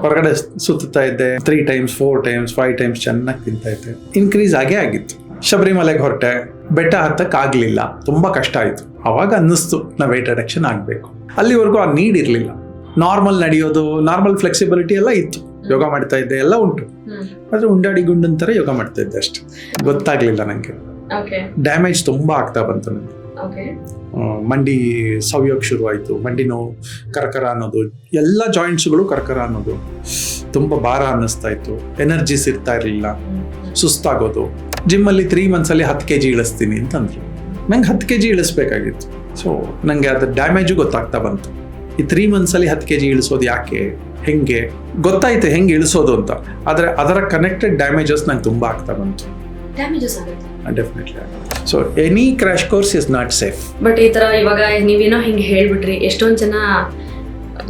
ಹೊರಗಡೆ ಸುತ್ತಾ ಇದ್ದೆ. Three times four times five times ಚೆನ್ನಾಗಿ ತಿಂತಾ ಇದ್ದೆ. ಇನ್ಕ್ರೀಸ್ ಆಗೇ ಆಗಿತ್ತು. ಶಬರಿಮಲೆಗೆ ಹೊರಟೆ. ಬೆಟ್ಟ ಹತ್ತಕ್ಕೆ ಆಗಲಿಲ್ಲ. ತುಂಬಾ ಕಷ್ಟ ಆಯಿತು. ಅವಾಗ ಅನ್ನಿಸ್ತು ನಾ ವೇಟ್ ರಿಡಕ್ಷನ್ ಆಗಬೇಕು. ಅಲ್ಲಿವರೆಗೂ ಆ ನೀಡ್ ಇರಲಿಲ್ಲ. ನಾರ್ಮಲ್ ನಡೆಯೋದು ನಾರ್ಮಲ್ ಫ್ಲೆಕ್ಸಿಬಿಲಿಟಿ ಎಲ್ಲ ಇತ್ತು. ಯೋಗ ಮಾಡ್ತಾ ಇದ್ದೆ ಎಲ್ಲ ಉಂಟು. ಆದ್ರೆ ಉಂಡಾಡಿ ಗುಂಡಂತರ ಯೋಗ ಮಾಡ್ತಾ ಇದ್ದೆ ಅಷ್ಟೇ. ಗೊತ್ತಾಗ್ಲಿಲ್ಲ ನನಗೆ ಡ್ಯಾಮೇಜ್ ತುಂಬಾ ಆಗ್ತಾ ಬಂತು ನನಗೆ ಮಂಡಿ ಸವಿಯೋಕೆ ಶುರುವಾಯಿತು. ಆಯಿತು ಮಂಡಿ ನೋವು ಕರಕರ ಅನ್ನೋದು ಎಲ್ಲ ಜಾಯಿಂಟ್ಸ್ಗಳು ಕರಕರ ಅನ್ನೋದು. ತುಂಬ ಭಾರ ಅನ್ನಿಸ್ತಾ ಇತ್ತು. ಎನರ್ಜಿಸ್ ಇರ್ತಾ ಇರಲಿಲ್ಲ. ಸುಸ್ತಾಗೋದು. ಜಿಮ್ಮಲ್ಲಿ ತ್ರೀ ಮಂತ್ಸಲ್ಲಿ ಹತ್ತು ಕೆ ಜಿ ಇಳಿಸ್ತೀನಿ ಅಂತಂದರು. ನಂಗೆ ಹತ್ತು ಕೆ ಜಿ ಇಳಿಸ್ಬೇಕಾಗಿತ್ತು. ಸೊ ನನಗೆ ಅದು ಡ್ಯಾಮೇಜು ಗೊತ್ತಾಗ್ತಾ ಬಂತು. ಈ ತ್ರೀ ಮಂತ್ಸಲ್ಲಿ ಹತ್ತು ಕೆ ಜಿ ಇಳಿಸೋದು ಯಾಕೆ? ಹೆಂಗೆ? ಗೊತ್ತಾಯ್ತು ಹೆಂಗೆ ಇಳಿಸೋದು ಅಂತ. ಆದರೆ ಅದರ ಕನೆಕ್ಟೆಡ್ ಡ್ಯಾಮೇಜಸ್ ನಂಗೆ ತುಂಬ ಆಗ್ತಾ ಬಂತು. ಡ್ಯಾಮೇಜಸ್ ಆಗುತ್ತೆ definitely so any crash course is not safe but ಈ ಥರ ಇವಾಗ ನೀವೇನೋ ಹಿಂಗೆ ಹೇಳ್ಬಿಟ್ರಿ ಎಷ್ಟೊಂದು ಜನ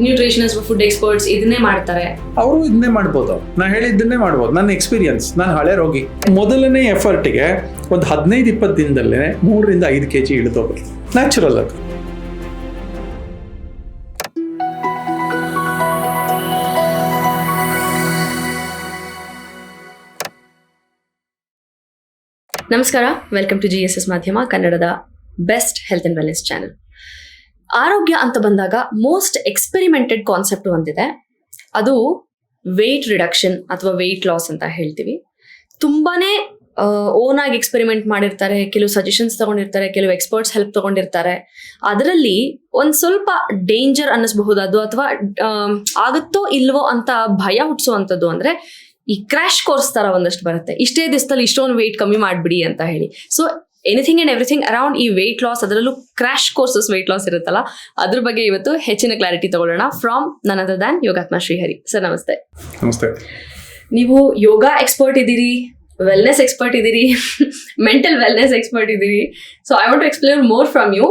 ನ್ಯೂಟ್ರಿಷನಿಸ್ಟ್ ಫುಡ್ ಎಕ್ಸ್ಪರ್ಟ್ಸ್ ಇದನ್ನೇ ಮಾಡ್ತಾರೆ. ಅವರು ಇದನ್ನೇ ಮಾಡ್ಬೋದು. ನಾನು ಹೇಳಿದ್ದನ್ನೇ ಮಾಡ್ಬೋದು. ನನ್ನ ಎಕ್ಸ್ಪೀರಿಯನ್ಸ್ ನಾನು ಹಳೆ ರೋಗಿ. ಮೊದಲನೇ ಎಫರ್ಟ್ಗೆ ಒಂದು ಹದಿನೈದು ಇಪ್ಪತ್ತು ದಿನದಲ್ಲೇ ಮೂರರಿಂದ ಐದು ಕೆ ಜಿ ಇಳಿದೋಗುತ್ತೆ ನ್ಯಾಚುರಲ್ ಅದು. ನಮಸ್ಕಾರ welcome to G S S ಮಾಧ್ಯಮ ಕನ್ನಡದ best health and wellness channel ಆರೋಗ್ಯ ಅಂತ ಬಂದಾಗ ಮೋಸ್ಟ್ ಎಕ್ಸ್ಪೆರಿಮೆಂಟೆಡ್ ಕಾನ್ಸೆಪ್ಟ್ ಒಂದಿದೆ. ಅದು ವೆಯ್ಟ್ ರಿಡಕ್ಷನ್ ಅಥವಾ ವೆಯ್ಟ್ ಲಾಸ್ ಅಂತ ಹೇಳ್ತೀವಿ. ತುಂಬಾನೇ ಓನ್ ಆಗಿ ಎಕ್ಸ್ಪೆರಿಮೆಂಟ್ ಮಾಡಿರ್ತಾರೆ, ಕೆಲವು ಸಜೆಷನ್ಸ್ ತಗೊಂಡಿರ್ತಾರೆ, ಕೆಲವು ಎಕ್ಸ್ಪರ್ಟ್ಸ್ ಹೆಲ್ಪ್ ತಗೊಂಡಿರ್ತಾರೆ. ಅದರಲ್ಲಿ ಒಂದು ಸ್ವಲ್ಪ ಡೇಂಜರ್ ಅನ್ನಿಸಬಹುದಾದ್ದು ಅಥವಾ ಆಗುತ್ತೋ ಇಲ್ವೋ ಅಂತ ಭಯ ಹುಟ್ಟಿಸುವಂಥದ್ದು ಅಂದ್ರೆ ಈ ಕ್ರಾಶ್ ಕೋರ್ಸ್ ತರ ಒಂದಷ್ಟು ಬರುತ್ತೆ. ಇಷ್ಟೇ ದಿವಸದಲ್ಲಿ ಇಷ್ಟೊಂದು ವೆಯ್ಟ್ ಕಮ್ಮಿ ಮಾಡ್ಬಿಡಿ ಅಂತ ಹೇಳಿ. So anything and everything around ಈ ವೆಯ್ಟ್ ಲಾಸ್ ಅದರಲ್ಲೂ ಕ್ರ್ಯಾಶ್ ಕೋರ್ಸಸ್ ವೆಯ್ಟ್ ಲಾಸ್ ಇರುತ್ತಲ್ಲ ಅದ್ರ ಬಗ್ಗೆ ಇವತ್ತು ಹೆಚ್ಚಿನ ಕ್ಲಾರಿಟಿ ತಗೊಳ್ಳೋಣ from none other than Yogatma Shrihari. Sir ನಮಸ್ತೆ. ನಮಸ್ತೆ. ನೀವು ಯೋಗ ಎಕ್ಸ್ಪರ್ಟ್ ಇದ್ದೀರಿ ವೆಲ್ನೆಸ್ ಎಕ್ಸ್ಪರ್ಟ್ ಇದ್ದೀರಿ ಮೆಂಟಲ್ ವೆಲ್ನೆಸ್ ಎಕ್ಸ್ಪರ್ಟ್ ಇದ್ದೀರಿ so I want to explain more from you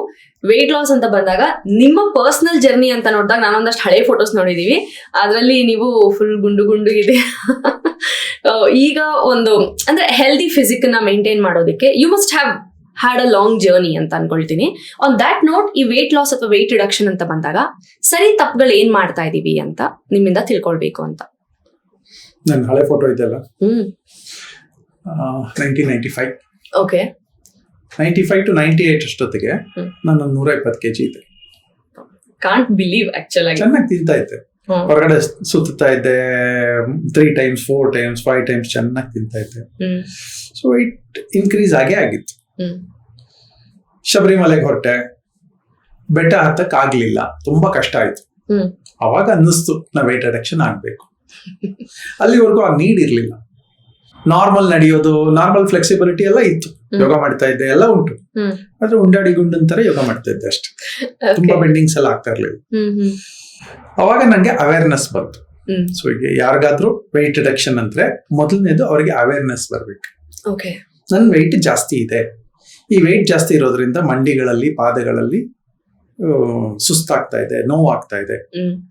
weight loss ಅಂತ ಬಂದಾಗ ನಿಮ್ಮ ಪರ್ಸನಲ್ ಜರ್ನಿ ಅಂತ ನೋಡಿದಾಗ ನಾನೊಂದಷ್ಟು ಹಳೆ ಫೋಟೋಸ್ ನೋಡಿದೀವಿ. ಅದರಲ್ಲಿ ನೀವು ಫುಲ್ ಗುಂಡು ಗುಂಡು ಇದೆ. ಈಗ ಒಂದು ಅಂದ್ರೆ ಹೆಲ್ದಿ ಫಿಸಿಕ್ನ ಮೇಂಟೈನ್ ಮಾಡೋದಕ್ಕೆ you must have had a long journey ಅಂತ ಅನ್ಕೊಳ್ತೀನಿ. ಆನ್ ದ್ಯಾಟ್ ನೋಟ್ ಈ ವೆಯ್ಟ್ ಲಾಸ್ ಅಥವಾ ವೆಯ್ಟ್ ರಿಡಕ್ಷನ್ ಅಂತ ಬಂದಾಗ ಸರಿ ತಪ್ಪುಗಳು ಏನ್ ಮಾಡ್ತಾ ಇದೀವಿ ಅಂತ ನಿಮ್ಮಿಂದ ತಿಳ್ಕೊಳ್ಬೇಕು ಅಂತ. ನನ್ನ ಹಳೆ ಫೋಟೋ ಇದೆಯಲ್ಲ? Nineteen ninety five okay ninety five to ninety eight ಅಷ್ಟೊತ್ತಿಗೆ ನಾನು ನೂರ ಇಪ್ಪತ್ತು ಕೆ ಜಿ ಇದೆ ಕಾಂಟ್ ಬಿಲೀವ್ ಆಕ್ಚುಲ್ ಆಗಿ. ಚೆನ್ನಾಗಿ ತಿಂತಾ ಇದ್ದೆ. ಹೊರಗಡೆ ಸುತ್ತಾ ಇದ್ದೆ three times four times five times ಚೆನ್ನಾಗಿ ತಿಂತಾ ಇದ್ದೆ. ಸೊ ಇಟ್ ಇನ್ಕ್ರೀಸ್ ಆಗೇ ಆಗಿತ್ತು. ಶಬರಿಮಲೆಗೆ ಹೊರಟೆ. ಬೆಟ್ಟ ಹತ್ತಕ್ಕೆ ಆಗ್ಲಿಲ್ಲ. ತುಂಬಾ ಕಷ್ಟ ಆಯ್ತು. ಅವಾಗ ಅನ್ನಿಸ್ತು ನಾ ವೇಟ್ ಅಡಕ್ಷನ್ ಆಗ್ಬೇಕು. ಅಲ್ಲಿವರೆಗೂ ಆ ನೀಡ್ ಇರಲಿಲ್ಲ. ನಾರ್ಮಲ್ ನಡೆಯೋದು ನಾರ್ಮಲ್ ಫ್ಲೆಕ್ಸಿಬಿಲಿಟಿ ಎಲ್ಲ ಇತ್ತು. ಯೋಗ ಮಾಡ್ತಾ ಇದ್ದೆ ಎಲ್ಲ ಉಂಟು. ಆದ್ರೆ ಉಂಡಾಡಿ ಗುಂಡನ್ ತರ ಯೋಗ ಮಾಡ್ತಾ ಇದ್ದೆ ಅಷ್ಟೇ. ತುಂಬಾ. ಬೆಂಡಿಂಗ್ಸ್ ಎಲ್ಲ ಆಗ್ತಾ ಇರ್ಲಿಲ್ಲ. ಅವಾಗ ನಂಗೆ ಅವೇರ್ನೆಸ್ ಬಂತು. ಸೊ ಈಗ ಯಾರಿಗಾದ್ರೂ ವೆಯ್ಟ್ ರಿಡಕ್ಷನ್ ಅಂದ್ರೆ ಮೊದಲನೇದು ಅವರಿಗೆ ಅವೇರ್ನೆಸ್ ಬರ್ಬೇಕು. ನನ್ನ ವೆಯ್ಟ್ ಜಾಸ್ತಿ ಇದೆ. ಈ ವೆಯ್ಟ್ ಜಾಸ್ತಿ ಇರೋದ್ರಿಂದ ಮಂಡಿಗಳಲ್ಲಿ ಪಾದಗಳಲ್ಲಿ ಸುಸ್ತಾಗ್ತಾ ಇದೆ ನೋವಾಗ್ತಾ ಆಗ್ತಾ ಇದೆ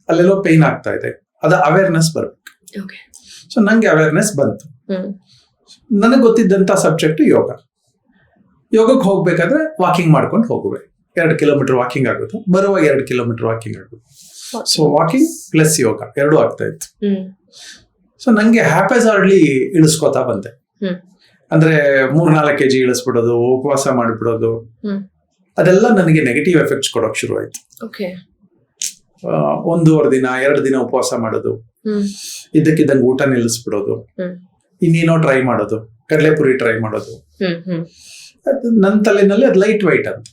ಅಲ್ಲೆಲ್ಲೋ ಪೇನ್ ಆಗ್ತಾ ಇದೆ. ಅದ ಅವೇರ್ನೆಸ್ ಬರ್ಬೇಕು. ಸೊ ನಂಗೆ ಅವೇರ್ನೆಸ್ ಬಂತು. ನನಗೆ ಗೊತ್ತಿದ್ದಂತ ಸಬ್ಜೆಕ್ಟ್ ಯೋಗ. ಯೋಗಕ್ಕೆ ಹೋಗ್ಬೇಕಾದ್ರೆ ವಾಕಿಂಗ್ ಮಾಡ್ಕೊಂಡು ಹೋಗುವೆ. ಎರಡು ಕಿಲೋಮೀಟರ್ ವಾಕಿಂಗ್ ಆಗುತ್ತೆ. ಬರುವಾಗ ಎರಡು ಕಿಲೋಮೀಟರ್ ವಾಕಿಂಗ್ ಆಗುತ್ತೆ. ಸೊ ವಾಕಿಂಗ್ ಪ್ಲಸ್ ಯೋಗ ಎರಡೂ ಆಗ್ತಾ ಇತ್ತು. ಸೊ ನಂಗೆ ಹ್ಯಾಪೆಸಾರ್ಡ್ಲಿ ಇಳಿಸ್ಕೋತಾ ಬಂದೆ. ಹ್ಮ್. ಅಂದ್ರೆ ಮೂರ್ನಾಲ್ಕು ಕೆ ಜಿ ಇಳಿಸ್ಬಿಡೋದು ಉಪವಾಸ ಮಾಡಿಬಿಡೋದು. ಅದೆಲ್ಲ ನನಗೆ ನೆಗೆಟಿವ್ ಎಫೆಕ್ಟ್ಸ್ ಕೊಡೋಕ್ ಶುರು ಆಯ್ತು. ಒಂದೂವರೆ ದಿನ ಎರಡು ದಿನ ಉಪವಾಸ ಮಾಡೋದು. ಇದ್ದಕ್ಕಿದ್ದಂಗೆ ಊಟ ನಿಲ್ಲಿಸ್ಬಿಡೋದು. ಇನ್ನೇನೋ ಟ್ರೈ ಮಾಡೋದು ಕಡಲೆಪುರಿ ಟ್ರೈ ಮಾಡೋದು. ಅದು ನನ್ನ ತಲೆನಲ್ಲಿ ಅದು ಲೈಟ್ ವೈಟ್ ಅಂತ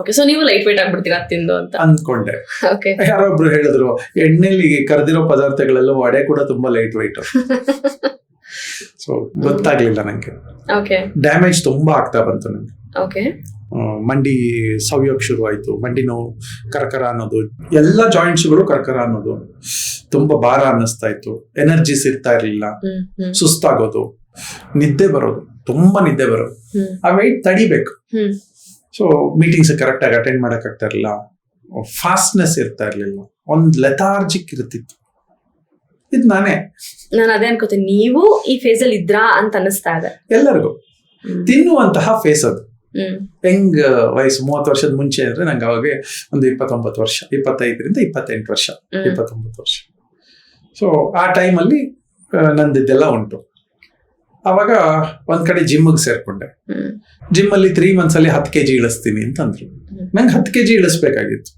ಓಕೆ ಸೊ ನೀವು ಲೈಟ್ ವೈಟ್ ಆಗ್ಬಿಡ್ತೀರಾ ತಿಂದು ಅಂತ? ಅಂದ್ಕೊಂಡೆ. ಓಕೆ ಯಾರೊಬ್ರು ಹೇಳಿದ್ರು ಎಣ್ಣೆಲಿ ಕರೆದಿರೋ ಪದಾರ್ಥಗಳೆಲ್ಲ ವಡೆ ಕೂಡ ತುಂಬಾ ಲೈಟ್ ವೈಟ್ ಸೊ ಗೊತ್ತಾಗ್ಲಿಲ್ಲ ನಂಗೆ. ಓಕೆ ಡ್ಯಾಮೇಜ್ ತುಂಬಾ ಆಗ್ತಾ ಬಂತು ನಂಗೆ. ಓಕೆ ಮಂಡಿ ಸವಿಯೋಕ್ ಶುರು ಆಯ್ತು ಮಂಡಿ ನೋವು ಕರ್ಕರ ಅನ್ನೋದು. ಎಲ್ಲ ಜಾಯಿಂಟ್ಸ್ಗಳು ಕರ್ಕರ ಅನ್ನೋದು. ತುಂಬಾ ಭಾರ ಅನ್ನಿಸ್ತಾ ಇತ್ತು ಎನರ್ಜಿಸ್ ಇರ್ತಾ ಇರ್ಲಿಲ್ಲ ಸುಸ್ತಾಗೋದು. ನಿದ್ದೆ ಬರೋದು. ತುಂಬಾ ನಿದ್ದೆ ಬರೋದು. ಆ ವೆಯ್ಟ್ ತಡಿಬೇಕು. ಸೊ ಮೀಟಿಂಗ್ಸ್ ಕರೆಕ್ಟ್ ಆಗಿ ಅಟೆಂಡ್ ಮಾಡಕ್ ಆಗ್ತಾ ಇರಲಿಲ್ಲ ಫಾಸ್ಟ್ನೆಸ್ ಇರ್ತಾ ಇರ್ಲಿಲ್ಲ. ಒಂದ್ ಲೆಥಾರ್ಜಿಕ್ ಇರ್ತಿತ್ತು. ಇದು ನಾನೇ. ನಾನು ಅದೇ ಅನ್ಕೋತೀನಿ. ನೀವು ಈ ಫೇಸ್ ಅಲ್ಲಿ ಇದ್ರಾ ಅಂತ ಅನಿಸ್ತಾ ಇದೆ. ಎಲ್ಲರಿಗೂ. ತಿನ್ನುವಂತಹ ಫೇಸ್ ಅದು. ಹೆಂಗ್ ವಯಸ್ಸು ಮೂವತ್ತು ವರ್ಷದ ಮುಂಚೆ ಅಂದ್ರೆ ನಂಗೆ ಅವಾಗ ಒಂದು ಇಪ್ಪತ್ತೊಂಬತ್ತು ವರ್ಷ ಇಪ್ಪತ್ತೈದರಿಂದ ಇಪ್ಪತ್ತೆಂಟು ವರ್ಷ ಇಪ್ಪತ್ತೊಂಬತ್ತು ವರ್ಷ. ಸೊ ಆ ಟೈಮಲ್ಲಿ ನಂದಿದ್ದೆಲ್ಲ ಉಂಟು. ಅವಾಗ ಒಂದ್ ಕಡೆ ಜಿಮ್ಗೆ ಸೇರ್ಕೊಂಡೆ. ಜಿಮ್ಮಲ್ಲಿ ಜಿಮ್ ಅಲ್ಲಿ ತ್ರೀ ಮಂತ್ಸ್ ಅಲ್ಲಿ ಹತ್ತು ಕೆಜಿ ಇಳಿಸ್ತೀನಿ ಅಂತಂದ್ರು. ನಂಗೆ ಹತ್ತು ಕೆಜಿ ಇಳಿಸ್ಬೇಕಾಗಿತ್ತು.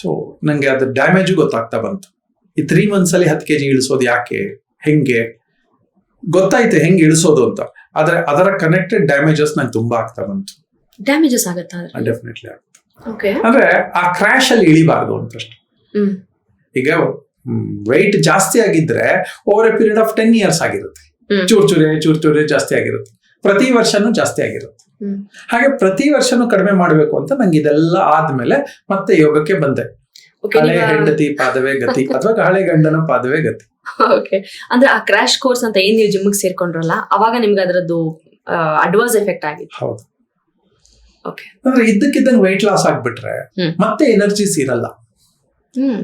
ಸೊ ನಂಗೆ ಅದ್ರ ಡ್ಯಾಮೇಜ್ ಗೊತ್ತಾಗ್ತಾ ಬಂತು. ಈ ತ್ರೀ ಮಂತ್ಸ್ ಅಲ್ಲಿ ಹತ್ತು ಕೆಜಿ ಇಳಿಸೋದು ಯಾಕೆ ಹೆಂಗೆ ಗೊತ್ತಾಯ್ತು ಹೆಂಗೆ ಇಳಿಸೋದು ಅಂತ. ಆದ್ರೆ ಅದರ ಕನೆಕ್ಟೆಡ್ ಡ್ಯಾಮೇಜಸ್ ನಂಗೆ ತುಂಬಾ ಆಗ್ತಾ ಬಂತು. ಡ್ಯಾಮೇಜಸ್ ಆಗುತ್ತಾ ಡೆಫಿನೆಟ್ಲಿ ಓಕೆ ಅಂದ್ರೆ ಆ ಕ್ರಾಶ್ ಅಲ್ಲಿ ಇಳಿಬಾರ್ದು ಅಂತಷ್ಟೇ. ಪ್ರಶ್ನೆ ಈಗ ವೆಯ್ಟ್ ಜಾಸ್ತಿ ಆಗಿದ್ರೆ over a period of ten years ಆಗಿರುತ್ತೆ. ಚೂರ್ ಚೂರೆ ಚೂರ್ ಚೂರೆ ಜಾಸ್ತಿ ಆಗಿರುತ್ತೆ. ಪ್ರತಿ ವರ್ಷನೂ ಜಾಸ್ತಿ ಆಗಿರುತ್ತೆ. ಹಾಗೆ ಪ್ರತಿ ವರ್ಷನೂ ಕಡಿಮೆ ಮಾಡಬೇಕು ಅಂತ ನಂಗೆ ಇದೆಲ್ಲ ಆದ್ಮೇಲೆ ಮತ್ತೆ ಯೋಗಕ್ಕೆ ಬಂದೆ. ಹಳೆ ಹೆಂಡತಿ ಪಾದವೇ ಗತಿ ಅಥವಾ ಹಳೆ ಗಂಡನ ಪಾದವೇ ಗತಿ. ಓಕೆ ಅಂದ್ರೆ ಆ ಕ್ರಾಶ್ ಕೋರ್ಸ್ ಅಂತ ಏನ್ ನೀವು ಜಿಮ್ಗೆ ಸೇರ್ಕೊಂಡ್ರಲ್ಲ ಅವಾಗ ನಿಮ್ಗೆ ಅದರದ್ದು ಅಡ್ವಾನ್ಸ್ ಎಫೆಕ್ಟ್ ಆಗಿತ್ತು. ಹೌದು. ಓಕೆ ಅಂದ್ರೆ ಇದ್ದಕ್ಕಿದ್ದಂಗೆ ವೆಯ್ಟ್ ಲಾಸ್ ಆಗ್ಬಿಟ್ರೆ ಮತ್ತೆ ಎನರ್ಜಿಸ್ ಇರಲ್ಲ ಹ್ಮ್.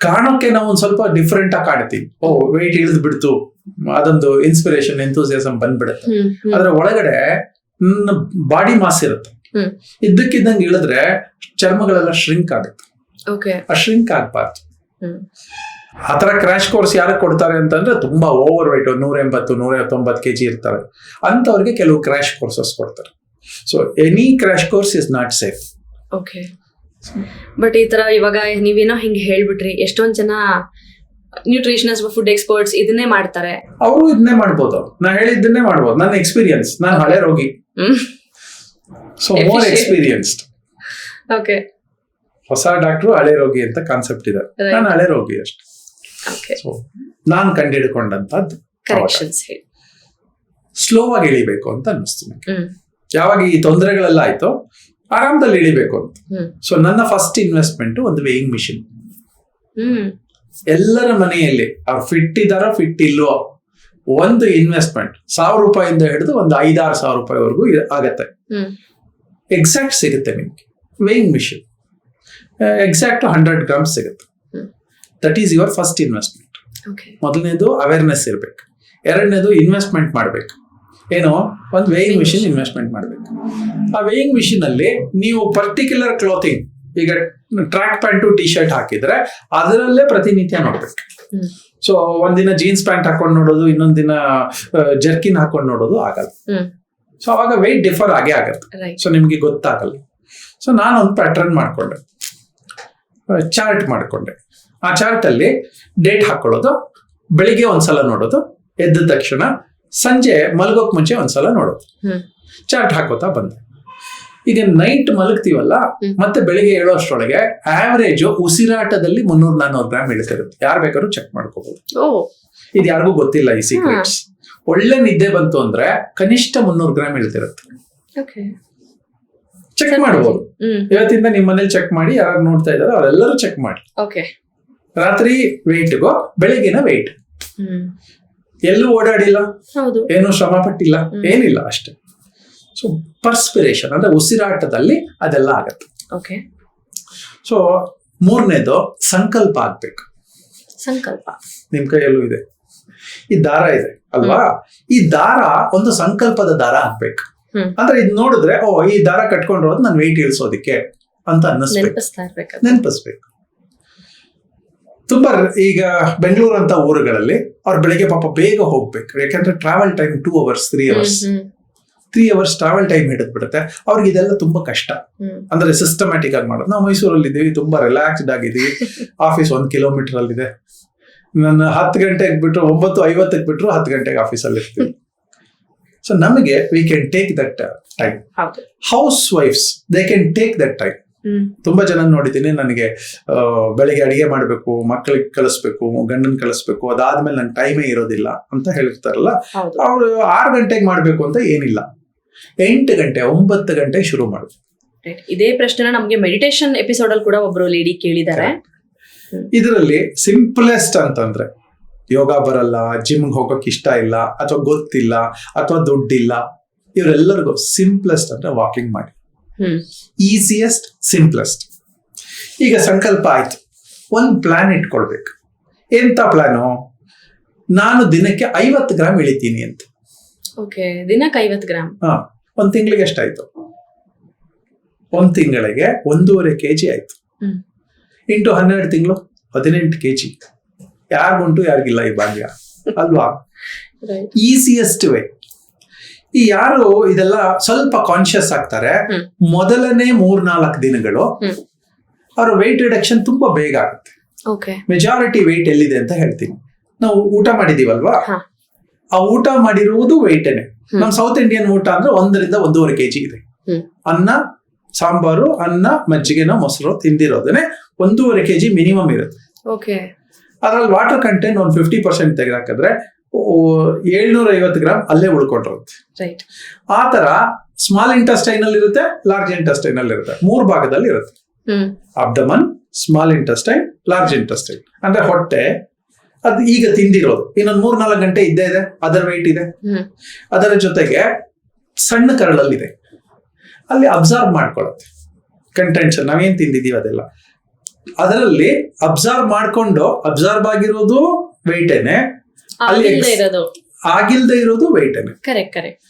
ಕಾರಣಕ್ಕೆ ನಾವು ಒಂದ್ ಸ್ವಲ್ಪ ಡಿಫ್ರೆಂಟ್ ಆಗಿ ಕಾಣ್ತೀವಿ. ಓ ವೆಯ್ಟ್ ಇಳಿದ್ ಬಿಡ್ತು. ಅದೊಂದು ಇನ್ಸ್ಪಿರೇಷನ್ ಎಂತೂಸಿಯಸಮ್ ಬಂದ್ಬಿಡುತ್ತೆ. ಅದ್ರ ಒಳಗಡೆ ನನ್ನ ಬಾಡಿ ಮಾಸ್ ಇರುತ್ತೆ. ಇದ್ದಕ್ಕಿದ್ದಂಗೆ ಇಳಿದ್ರೆ ಚರ್ಮಗಳೆಲ್ಲ ಶ್ರಿಂಕ್ ಆಗುತ್ತೆ. ಓಕೆ ಆ ಶ್ರಿಂಕ್ ಆಗ್ಬಾರ್ದು ಆ ತರ ಕ್ರಾಶ್ ಕೋರ್ಸ್ ಯಾರಿಗೆ ಕೊಡ್ತಾರೆ ಅಂತಂದ್ರೆ ತುಂಬಾ ಓವರ್ ವೈಟ್ ನೂರ ಎಂಬತ್ತು ನೂರ ತೊಂಬತ್ತು ಕೆ ಜಿ ಇರ್ತಾರೆ. ಅಂತವ್ರಿಗೆ ಕೆಲವು ಕ್ರಾಶ್ ಕೋರ್ಸಸ್ ಕೊಡ್ತಾರೆ. So any crash course is not safe okay but ಈ ತರ ಇವಾಗ ನೀವೇನೋ ಹಿಂಗೆ ಹೇಳ್ಬಿಟ್ರಿ ಎಷ್ಟೊಂದ್ ಜನ ನ್ಯೂಟ್ರಿಷನಸ್ ಫುಡ್ ಎಕ್ಸ್ಪರ್ಟ್ಸ್ ಇದನ್ನೇ ಮಾಡ್ತಾರೆ. ಅವರು ಇದನ್ನೇ ಮಾಡ್ಬೋದು. ನಾ ಹೇಳಿದ್ದನ್ನೇ ಮಾಡ್ಬೋದು. ನನ್ನ ಎಕ್ಸ್ಪೀರಿಯನ್ಸ್ ನಾನು ಹಳೆ ರೋಗಿ. So more. ಎಕ್ಸ್ಪೀರಿಯನ್ಸ್ಡ್ ಓಕೆ ಹೊಸ ಡಾಕ್ಟ್ರು ಹಳೆ ರೋಗಿ ಅಂತ ಕಾನ್ಸೆಪ್ಟ್ ಇದೆ. ನಾನು ಹಳೆ ರೋಗಿ ಅಷ್ಟೇ. ಸೊ ನಾನು ಕರೆಕ್ಷನ್ಸ್ ಹೇಳಿ. ಸ್ಲೋ ಆಗಿ ಇಳಿಬೇಕು ಅಂತ ಅನ್ನಿಸ್ತು ನನಗೆ ಯಾವಾಗ ಈ ತೊಂದರೆಗಳೆಲ್ಲ ಆಯ್ತು ಆರಾಮದಲ್ಲಿ ಇಳಿಬೇಕು ಅಂತ. ಸೊ ನನ್ನ ಫಸ್ಟ್ ಇನ್ವೆಸ್ಟ್ಮೆಂಟ್ ಒಂದು ವೇಯಿಂಗ್ ಮಿಷಿನ್ ಎಲ್ಲರ ಮನೆಯಲ್ಲಿ ಅವ್ರು ಫಿಟ್ ಇದಾರ ಫಿಟ್ ಇಲ್ವೋ ಒಂದು ಇನ್ವೆಸ್ಟ್ಮೆಂಟ್ ಸಾವಿರ ರೂಪಾಯಿಂದ ಹಿಡಿದು ಒಂದು ಐದಾರು ಸಾವಿರ ರೂಪಾಯಿವರೆಗೂ ಆಗತ್ತೆ. ಎಕ್ಸಾಕ್ಟ್ ಸಿಗುತ್ತೆ ನಿಮ್ಗೆ. Weighing machine exact hundred grams ಸಿಗುತ್ತೆ. That is your first investment ಮೊದಲನೇದು ಅವೇರ್ನೆಸ್ ಇರಬೇಕು. ಎರಡನೇದು ಇನ್ವೆಸ್ಟ್ಮೆಂಟ್ ಮಾಡಬೇಕು. ಏನು ಒಂದು ವೇಯಿಂಗ್ ಮಿಷಿನ್ ಇನ್ವೆಸ್ಟ್ಮೆಂಟ್ ಮಾಡಬೇಕು. ಆ ವೇಯಿಂಗ್ ಮಿಷಿನ್ ಅಲ್ಲಿ ನೀವು ಪರ್ಟಿಕ್ಯುಲರ್ ಕ್ಲೋತಿಂಗ್ ಈಗ ಟ್ರ್ಯಾಕ್ ಪ್ಯಾಂಟು ಟಿ ಶರ್ಟ್ ಹಾಕಿದ್ರೆ ಅದರಲ್ಲೇ ಪ್ರತಿನಿತ್ಯ ನೋಡ್ಬೇಕು. ಸೊ ಒಂದಿನ ಜೀನ್ಸ್ ಪ್ಯಾಂಟ್ ಹಾಕೊಂಡು ನೋಡೋದು ಇನ್ನೊಂದಿನ ದಿನ ಜರ್ಕಿನ್ ಹಾಕೊಂಡು ನೋಡೋದು ಆಗಲ್ಲ. ಸೊ ಅವಾಗ ವೆಯ್ಟ್ ಡಿಫರ್ ಆಗೇ ಆಗತ್ತೆ. ಸೊ ನಿಮ್ಗೆ ಗೊತ್ತಾಗಲ್ಲ. ಸೊ ನಾನು ಒಂದು ಪ್ಯಾಟ್ರನ್ ಮಾಡ್ಕೊಂಡೆ. ಚಾರ್ಟ್ ಮಾಡ್ಕೊಂಡೆ. ಆ ಚಾರ್ಟ್ ಅಲ್ಲಿ ಡೇಟ್ ಹಾಕೊಳ್ಳೋದು ಬೆಳಿಗ್ಗೆ ಒಂದ್ಸಲ ನೋಡೋದು ಎದ್ದ ತಕ್ಷಣ ಸಂಜೆ ಮಲಗೋಕ್ ಮುಂಚೆ ಒಂದ್ಸಲ ನೋಡೋದು. ಚಾರ್ಟ್ ಹಾಕೋತಾ ಬಂದೆ. ಈಗ ನೈಟ್ ಮಲಗ್ತೀವಲ್ಲ ಮತ್ತೆ ಬೆಳಿಗ್ಗೆ ಏಳೋಷ್ಟ್ರೊಳಗೆ ಆವರೇಜ್ ಉಸಿರಾಟದಲ್ಲಿ ಮುನ್ನೂರ್ ನಾನ್ನೂರು ಗ್ರಾಮ್ ಇಳಿತಿರುತ್ತೆ. ಯಾರು ಬೇಕಾದ್ರೂ ಚೆಕ್ ಮಾಡ್ಕೋಬಹುದು ಇದು ಯಾರಿಗೂ ಗೊತ್ತಿಲ್ಲ ಈ ಸೀಕ್ರೆಟ್ಸ್ ಒಳ್ಳೆ ನಿದ್ದೆ ಬಂತು ಅಂದ್ರೆ ಕನಿಷ್ಠ ಮುನ್ನೂರು ಗ್ರಾಮ್ ಇಳಿತಿರುತ್ತೆ. ಚೆಕ್ ಮಾಡಬಹುದು ಇವತ್ತಿಂದ ನಿಮ್ಮ ಮನೇಲಿ ಚೆಕ್ ಮಾಡಿ ಯಾರು ನೋಡ್ತಾ ಇದಾರೆ ಅವರೆಲ್ಲರೂ ಚೆಕ್ ಮಾಡಿ. ಓಕೆ ರಾತ್ರಿ ವೆಯ್ಟ್ಗೋ ಬೆಳಗಿನ ವೆಯ್ಟ್ ಎಲ್ಲೂ ಓಡಾಡಿಲ್ಲ? ಹೌದು. ಏನು ಶ್ರಮ ಪಟ್ಟಿಲ್ಲ? ಏನಿಲ್ಲ ಅಷ್ಟೇ. ಸೊ ಪರ್ಸ್ಪಿರೇಷನ್ ಅಂದ್ರೆ ಉಸಿರಾಟದಲ್ಲಿ ಅದೆಲ್ಲ ಆಗತ್ತೆ. ಓಕೆ ಸೊ ಮೂರನೇದು ಸಂಕಲ್ಪ ಆಗ್ಬೇಕು. ಸಂಕಲ್ಪ. ನಿಮ್ ಕೈಯಲ್ಲೂ ಇದೆ. ಈ ದಾರ ಇದೆ ಅಲ್ವಾ? ಈ ದಾರ ಒಂದು ಸಂಕಲ್ಪದ ದಾರ ಆಗ್ಬೇಕು. ಅಂದ್ರೆ ಇದು ನೋಡಿದ್ರೆ ಓ ಈ ದಾರ ಕಟ್ಕೊಂಡಿರೋದು ನಾನು ವೆಯ್ಟ್ ಇಳಿಸೋದಿಕ್ಕೆ ಅಂತ ಅನ್ನಿಸ್ಬೇಕು. ನೆನಪಿಸ್ಬೇಕು. ತುಂಬಾ ಈಗ ಬೆಂಗಳೂರು ಅಂತ ಊರುಗಳಲ್ಲಿ ಅವ್ರು ಬೆಳಿಗ್ಗೆ ಪಾಪ ಬೇಗ ಹೋಗ್ಬೇಕು. ಯಾಕಂದ್ರೆ travel time two hours three hours three hours travel time ಹಿಡಿದ್ಬಿಡುತ್ತೆ. ಅವ್ರಿಗೆ ಇದೆಲ್ಲ ತುಂಬಾ ಕಷ್ಟ. ಅಂದ್ರೆ ಸಿಸ್ಟಮ್ಯಾಟಿಕ್ ಆಗಿ ಮಾಡೋದು. ನಾವು ಮೈಸೂರಲ್ಲಿ ಇದೀವಿ ತುಂಬಾ ರಿಲ್ಯಾಕ್ಸ್ಡ್ ಆಗಿದೀವಿ ಆಫೀಸ್ ಒಂದ್ ಕಿಲೋಮೀಟರ್ ಅಲ್ಲಿ ಇದೆ ನನ್ನ ಹತ್ತು ಗಂಟೆಗೆ ಬಿಟ್ರು ಒಂಬತ್ತು ಐವತ್ತಕ್ಕೆ ಬಿಟ್ರು ಹತ್ತು ಗಂಟೆಗೆ ಆಫೀಸಲ್ಲಿ ಇರ್ತೀವಿ ಸೊ ನಮಗೆ we can take that time house wives they can take that time ತುಂಬಾ ಜನ ನೋಡಿದ್ದೀನಿ ನನಗೆ ಬೆಳಿಗ್ಗೆ ಅಡಿಗೆ ಮಾಡಬೇಕು ಮಕ್ಕಳಿಗೆ ಕಳಿಸ್ಬೇಕು ಗಂಡನ್ ಕಳಿಸ್ಬೇಕು ಅದಾದ್ಮೇಲೆ ನನ್ ಟೈಮೇ ಇರೋದಿಲ್ಲ ಅಂತ ಹೇಳ್ತಾರಲ್ಲ ಹೌದು. ಅವ್ರು ಆರು ಗಂಟೆಗೆ ಮಾಡ್ಬೇಕು ಅಂತ ಏನಿಲ್ಲ. ಎಂಟು ಗಂಟೆ ಒಂಬತ್ತು ಗಂಟೆ ಶುರು ಮಾಡು. ಇದೇ ಪ್ರಶ್ನೆನ ನಮಗೆ ಮೆಡಿಟೇಷನ್ ಎಪಿಸೋಡ್ ಅಲ್ಲಿ ಕೂಡ ಒಬ್ರು ಲೇಡಿ ಕೇಳಿದ್ದಾರೆ. ಇದರಲ್ಲಿ ಸಿಂಪಲೆಸ್ಟ್ ಅಂತಂದ್ರೆ ಯೋಗ ಬರಲ್ಲ ಜಿಮ್ಗೆ ಹೋಗೋಕೆ ಇಷ್ಟ ಇಲ್ಲ ಅಥವಾ ಗೊತ್ತಿಲ್ಲ ಅಥವಾ ದುಡ್ಡಿಲ್ಲ ಇವರೆಲ್ಲರಿಗೂ ಸಿಂಪ್ಲೆಸ್ಟ್ ಅಂದ್ರೆ ವಾಕಿಂಗ್ ಮಾಡಿ. ಈಸಿಯೆಸ್ಟ್ ಸಿಂಪ್ಲೆಸ್ಟ್ ಈಗ ಸಂಕಲ್ಪ ಆಯ್ತು. ಒಂದು ಪ್ಲಾನ್ ಇಟ್ಕೊಳ್ಬೇಕು. ಎಂತ ಪ್ಲಾನು ನಾನು ದಿನಕ್ಕೆ ಐವತ್ತು ಗ್ರಾಮ್ ಇಳಿತೀನಿ ಅಂತ. ಓಕೆ ದಿನಕ್ಕೆ ಐವತ್ತು ಗ್ರಾಮ್ ಹಾ ಒಂದ್ ತಿಂಗಳಿಗೆ ಎಷ್ಟಾಯ್ತು? ಒಂದ್ ತಿಂಗಳಿಗೆ ಒಂದೂವರೆ ಕೆ ಜಿ ಆಯ್ತು. ಇಂಟು ಹನ್ನೆರಡು ತಿಂಗಳು? ಹದಿನೆಂಟು ಕೆ ಜಿ ಯಾರಿಗುಂಟು ಯಾರಿಗಿಲ್ಲ ಈ ಭಾಗ್ಯ. ಅಲ್ವಾ? ಈಸಿಯೆಸ್ಟ್ ವೇ ಈ ಯಾರು ಇದೆಲ್ಲ ಸ್ವಲ್ಪ ಕಾನ್ಶಿಯಸ್ ಆಗ್ತಾರೆ. ಮೊದಲನೇ ಮೂರ್ನಾಲ್ಕು ದಿನಗಳು ಅವರ ವೆಯ್ಟ್ ರಿಡಕ್ಷನ್ ತುಂಬಾ ಬೇಗ ಆಗುತ್ತೆ. ಮೆಜಾರಿಟಿ ವೆಯ್ಟ್ ಎಲ್ಲಿದೆ ಅಂತ ಹೇಳ್ತೀನಿ. ನಾವು ಊಟ ಮಾಡಿದೀವಲ್ವಾ. ಆ ಊಟ ಮಾಡಿರುವುದು ವೆಯ್ಟೇನೆ. ನಮ್ ಸೌತ್ ಇಂಡಿಯನ್ ಊಟ ಅಂದ್ರೆ ಒಂದರಿಂದ ಒಂದೂವರೆ ಕೆಜಿ ಇದೆ. ಅನ್ನ ಸಾಂಬಾರು ಅನ್ನ ಮಜ್ಜಿಗೆನೋ ಮೊಸರು ತಿಂದಿರೋದನ್ನೇ ಒಂದೂವರೆ ಕೆಜಿ ಮಿನಿಮಮ್ ಇರುತ್ತೆ. ಅದ್ರಲ್ಲಿ ವಾಟರ್ ಕಂಟೆಂಟ್ ಒಂದು ಫಿಫ್ಟಿ ಪರ್ಸೆಂಟ್ ತೆಗೆದಾಕಿದ್ರೆ ಏಳ್ನೂರ ಐವತ್ತು ಗ್ರಾಮ್ ಅಲ್ಲೇ ಉಳ್ಕೊಂಡಿರುತ್ತೆ. ರೈಟ್ ಆ ತರ ಸ್ಮಾಲ್ ಇಂಟೆಸ್ಟೈನ್ ಅಲ್ಲಿ ಇರುತ್ತೆ ಲಾರ್ಜ್ ಇಂಟೆಸ್ಟೈನ್ ಅಲ್ಲಿ ಇರುತ್ತೆ. ಮೂರ್ ಭಾಗದಲ್ಲಿ ಇರುತ್ತೆ. Abdomen small intestine large intestine ಅಂದ್ರೆ ಹೊಟ್ಟೆ ಅದು ಈಗ ತಿಂದಿರೋದು ಇನ್ನೊಂದು ಮೂರ್ ನಾಲ್ಕು ಗಂಟೆ ಇದ್ದೇ ಇದೆ ಅದರ ವೆಯ್ಟ್ ಇದೆ. ಅದರ ಜೊತೆಗೆ ಸಣ್ಣ ಕರಳಲ್ಲಿದೆ. ಅಲ್ಲಿ ಅಬ್ಸರ್ವ್ ಮಾಡ್ಕೊಳತ್ತೆ ಕಂಟೆಂಟ್ಸ್ ನಾವೇನ್ ತಿಂದಿದೀವಿ ಅದೆಲ್ಲ? ಅದರಲ್ಲಿ ಅಬ್ಸರ್ವ್ ಮಾಡ್ಕೊಂಡು ಅಬ್ಸರ್ವ್ ಆಗಿರೋದು ವೆಯ್ಟೇನೆ ಅಲ್ಲಿ ಆಗಿಲ್ದೇ ಇರೋದು. ವೆಯ್ಟ್ ವೆಯ್ಟೇನೆ ಕರೆಕ್ಟ್ ಕರೆಕ್ಟ್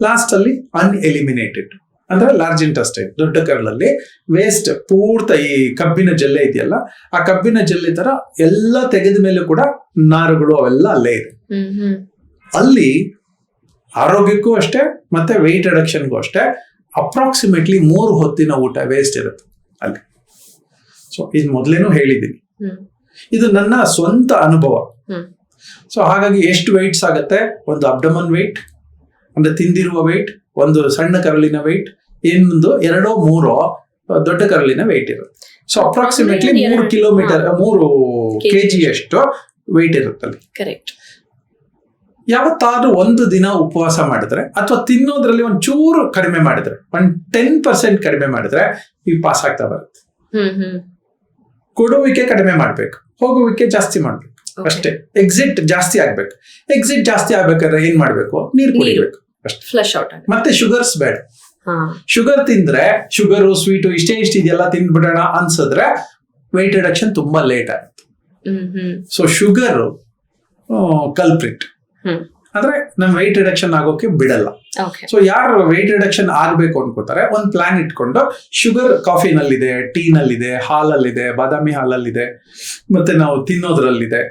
ಲಾಸ್ಟ್ ಅಲ್ಲಿ ಅನ್ಎಲಿಮಿನೇಟೆಡ್ ಅಂದ್ರೆ ಲಾರ್ಜ್ ಇಂಟೆಸ್ಟೈನ್ ದೊಡ್ಡ ಕರಳಲ್ಲಿ. ವೇಸ್ಟ್ ಪೂರ್ತ ಈ ಕಬ್ಬಿನ ಜಲ್ಲೆ ಇದೆಯಲ್ಲ ಆ ಕಬ್ಬಿನ ಜಲ್ಲೆ ತರ ಎಲ್ಲ ತೆಗೆದ ಮೇಲೆ ಕೂಡ ನಾರುಗಳು ಅವೆಲ್ಲ ಅಲ್ಲೇ ಇದೆ. ಅಲ್ಲಿ ಆರೋಗ್ಯಕ್ಕೂ ಅಷ್ಟೇ ಮತ್ತೆ ವೆಯ್ಟ್ ರಿಡಕ್ಷನ್ಗೂ ಅಷ್ಟೇ ಅಪ್ರಾಕ್ಸಿಮೇಟ್ಲಿ ಮೂರು ಹೊತ್ತಿನ ಊಟ ವೇಸ್ಟ್ ಇರುತ್ತೆ ಅಲ್ಲಿ. ಸೊ ಇದು ಮೊದಲೇನು ಹೇಳಿದ್ದೀನಿ. ಇದು ನನ್ನ ಸ್ವಂತ ಅನುಭವ. ಸೊ ಹಾಗಾಗಿ ಎಷ್ಟು ವೆಯ್ಟ್ಸ್ ಆಗುತ್ತೆ? ಒಂದು ಅಬ್ಡಮನ್ ವೆಯ್ಟ್ ಅಂದ್ರೆ ತಿಂದಿರುವ ವೆಯ್ಟ್ ಒಂದು ಸಣ್ಣ ಕರಳಿನ ವೆಯ್ಟ್ ಇನ್ನೊಂದು ಎರಡೋ ಮೂರೋ ದೊಡ್ಡ ಕರಳಿನ ವೆಯ್ಟ್ ಇರುತ್ತೆ. ಸೊ ಅಪ್ರಾಕ್ಸಿಮೇಟ್ಲಿ ಮೂರು ಕಿಲೋಮೀಟರ್ ಮೂರು ಕೆ ಕೆಜಿ ಅಷ್ಟು ವೆಯ್ಟ್ ಇರುತ್ತೆ ಅಲ್ಲಿ. ಕರೆಕ್ಟ್ ಯಾವತ್ತಾದ್ರೂ ಒಂದು ದಿನ ಉಪವಾಸ ಮಾಡಿದ್ರೆ ಅಥವಾ ತಿನ್ನೋದ್ರಲ್ಲಿ ಒಂದು ಚೂರು ಕಡಿಮೆ ಮಾಡಿದ್ರೆ ಒಂದ್ ಟೆನ್ ಪರ್ಸೆಂಟ್ ಕಡಿಮೆ ಮಾಡಿದ್ರೆ ಈ ಪಾಸ್ ಆಗ್ತಾ ಬರುತ್ತೆ. ಕೊಡುವಿಕೆ ಕಡಿಮೆ ಮಾಡ್ಬೇಕು ಹೋಗುವಿಕೆ ಜಾಸ್ತಿ ಮಾಡ್ಬೇಕು. ಅಷ್ಟೇ. ಎಕ್ಸಿಟ್ ಜಾಸ್ತಿ ಆಗ್ಬೇಕು. ಎಕ್ಸಿಟ್ ಜಾಸ್ತಿ ಆಗ್ಬೇಕಾದ್ರೆ ಏನ್ ಮಾಡ್ಬೇಕು? ನೀರ್. ಕುಡಿಬೇಕು. ಅಷ್ಟೇ. ಫ್ಲಶ್ ಔಟ್ ಮತ್ತೆ ಶುಗರ್ಸ್ ಬೇಡ. ಶುಗರ್ ತಿಂದ್ರೆ ಶುಗರು ಸ್ವೀಟು ಇಷ್ಟೇ ಇಷ್ಟ ಇದೆಲ್ಲ ತಿಂದ್ಬಿಡೋಣ ಅನ್ಸಿದ್ರೆ ವೆಯ್ಟ್ ರಿಡಕ್ಷನ್ ತುಂಬಾ ಲೇಟ್ ಆಗುತ್ತೆ. ಸೊ ಶುಗರ್ ಕಲ್ಪ್ರಿಟ್ ಅಂದ್ರೆ ನಮ್ ವೆಯ್ಟ್ ರಿಡಕ್ಷನ್ ಆಗೋಕೆ ಬಿಡಲ್ಲ. ಸೊ ಯಾರು ವೈಟ್ ರಿಡಕ್ಷನ್ ಆಗ್ಬೇಕು ಅನ್ಕೋತಾರೆ ಒಂದ್ ಪ್ಲಾನ್ ಇಟ್ಕೊಂಡು ಶುಗರ್ ಕಾಫಿನಲ್ಲಿದೆ ಟೀನಲ್ಲಿದೆ ಹಾಲಲ್ಲಿದೆ ಬಾದಾಮಿ ಹಾಲಲ್ಲಿದೆ ಮತ್ತೆ ನಾವು ತಿನ್ನೋದ್ರಲ್ಲಿದೆ.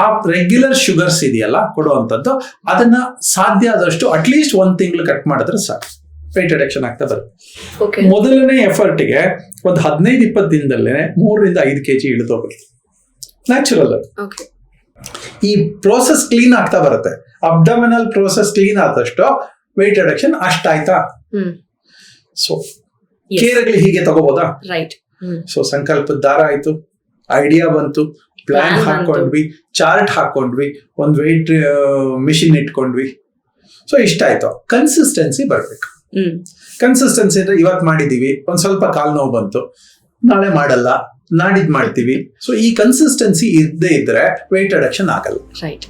ಆ ರೆಗ್ಯುಲರ್ ಶುಗರ್ಸ್ ಇದೆಯಲ್ಲ ಕೊಡುವಂಥದ್ದು ಅದನ್ನ ಸಾಧ್ಯ ಆದಷ್ಟು ಅಟ್ಲೀಸ್ಟ್ ಒಂದ್ ತಿಂಗಳು ಕಟ್ ಮಾಡಿದ್ರೆ ಸಾಕು. ವೆಯ್ಟ್ ರಿಡಕ್ಷನ್ ಆಗ್ತಾ ಬರುತ್ತೆ. ಮೊದಲನೇ ಎಫರ್ಟ್ಗೆ ಒಂದು ಹದಿನೈದು ಇಪ್ಪತ್ತು ದಿನದಲ್ಲೇ ಮೂರರಿಂದ ಐದು ಕೆಜಿ ಇಳಿದೋಗುತ್ತೆ ನ್ಯಾಚುರಲ್ ಓಕೆ ಈ ಪ್ರೋಸೆಸ್ ಕ್ಲೀನ್ ಆಗ್ತಾ ಬರುತ್ತೆ. ಅಬ್ಡಮಿನಲ್ ಪ್ರೋಸೆಸ್ ಕ್ಲೀನ್ ಆದಷ್ಟು ವೆಯ್ಟ್ ರಿಡಕ್ಷನ್ ಅಷ್ಟಾಯ್ತಾ? ಸೊ ಕೇರ್ಗಳು ಹೀಗೆ ತಗೋಬೋದಾ? ರೈಟ್ ಸೊ ಸಂಕಲ್ಪದ ದಾರ ಆಯ್ತು. ಐಡಿಯಾ ಬಂತು. ಪ್ಲಾನ್ ಹಾಕೊಂಡ್ವಿ. ಚಾರ್ಟ್ ಹಾಕೊಂಡ್ವಿ. ಒಂದು ವೆಯ್ಟ್ ಮಿಷಿನ್ ಇಟ್ಕೊಂಡ್ವಿ. ಸೊ ಇಷ್ಟ ಆಯ್ತು ಕನ್ಸಿಸ್ಟೆನ್ಸಿ ಬರ್ಬೇಕು ಕನ್ಸಿಸ್ಟೆನ್ಸಿ ಅಂದ್ರೆ ಇವತ್ತು ಮಾಡಿದೀವಿ. ಒಂದ್ ಸ್ವಲ್ಪ ಕಾಲ್ ನೋವು ಬಂತು. ನಾಳೆ ಮಾಡಲ್ಲ. ನಾಡಿದ್ ಮಾಡ್ತೀವಿ ಸೊ ಈ ಕನ್ಸಿಸ್ಟೆನ್ಸಿ ಇದ್ದೇ ಇದ್ರೆ ವೆಯ್ಟ್ ರಿಡಕ್ಷನ್ ಆಗಲ್ಲ. ರೈಟ್